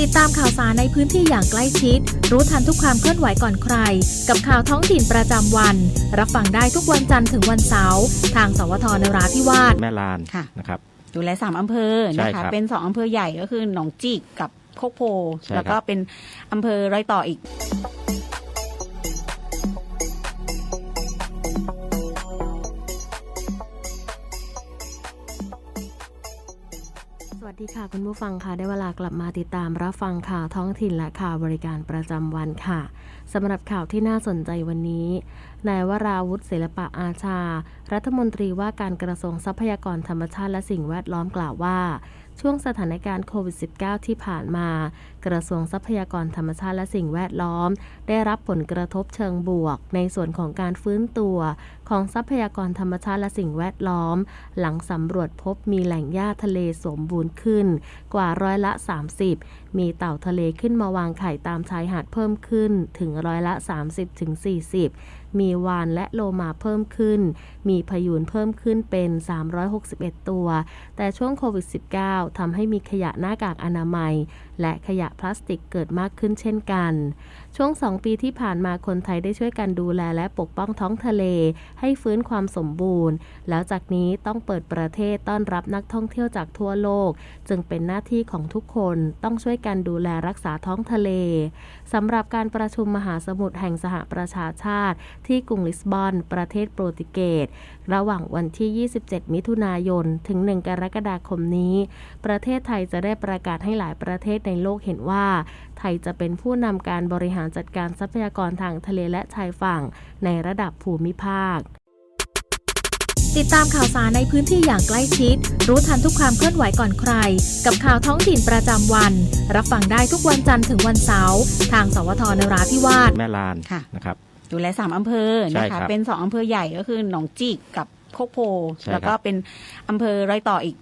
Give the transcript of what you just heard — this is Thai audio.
ติดตามข่าวสารในพื้นที่อย่างใกล้ชิด รู้ทันทุกความเคลื่อนไหวก่อนใคร กับข่าวท้องถิ่นประจำวัน รับฟังได้ทุกวันจันทร์ถึงวันเสาร์ทางสวทนราธิวาสแม่ลานค่ะ นะครับ ดูแลสามอำเภอใช่นะครัคะ บเป็นสองอำเภอใหญ่ก็คือหนองจิกกับโคกโพ ใช่ครับ แล้วก็เป็นอำเภอรอยต่ออีก วัสดีค่ะคุณผู้ฟังค่ะได้เวลากลับมาติดตามรับฟังข่าวท้องถิ่นและข่าวบริการประจำวันค่ะสำหรับข่าวที่น่าสนใจวันนี้นายวราวุฒิศิลปะอาชา รัฐมนตรีว่าการกระทรวงทรัพยากรธรรมชาติและสิ่งแวดล้อมกล่าวว่า ช่วงสถานการณ์โควิด -19 ที่ผ่านมา กระทรวงทรัพยากรธรรมชาติและสิ่งแวดล้อม ได้รับผลกระทบเชิงบวก ในส่วนของการฟื้นตัว ของทรัพยากรธรรมชาติและสิ่งแวดล้อม หลังสำรวจพบมีแหล่งหญ้าทะเลสมบูรณ์ขึ้น กว่าร้อยละ 30 มีเต่าทะเลขึ้นมาวางไข่ตามชายหาดเพิ่มขึ้นถึงร้อยละ 30ถึง40 มีวานและโลมาเพิ่มขึ้น มีพยูนเพิ่มขึ้นเป็น 361 ตัว แต่ช่วงโควิด -19 ทำให้มีขยะหน้ากากอนามัย และขยะพลาสติกเกิดมากขึ้นเช่นกัน ช่วง 2 ปีที่ผ่านมาคนไทยได้ช่วยกันดูแลและปกป้องท้องทะเล ให้ฟื้นความสมบูรณ์ แล้วจากนี้ต้องเปิดประเทศต้อนรับนักท่องเที่ยวจากทั่วโลก จึงเป็นหน้าที่ของทุกคนต้องช่วยกันดูแลรักษาท้องทะเลสำหรับการประชุมมหาสมุทรแห่งสหประชาชาติที่กรุงลิสบอน ประเทศโปรตุเกส ระหว่างวันที่ 27 มิถุนายน ถึง 1 กรกฎาคมนี้ ประเทศไทยจะได้ประกาศให้หลายประเทศในโลกเห็นว่า ไทยจะเป็นผู้นำการบริหารจัดการทรัพยากรทางทะเลและชายฝั่ง ในระดับภูมิภาคติดตามข่าวสารในพื้นที่อย่างใกล้ชิด รู้ทันทุกความเคลื่อนไหวก่อนใคร กับข่าวท้องถิ่นประจำวัน รับฟังได้ทุกวันจันทร์ถึงวันเสาร์ทางสวทนราธิวาสแม่ลานค่ะนะครับ ดูแลสามอำเภอใช่นะครัคะบเป็นสองอำเภอใหญ่ก็คือหนองจิกกับโคกโพใช่แล้วก็ครับเป็นอำเภอรอยต่ออีก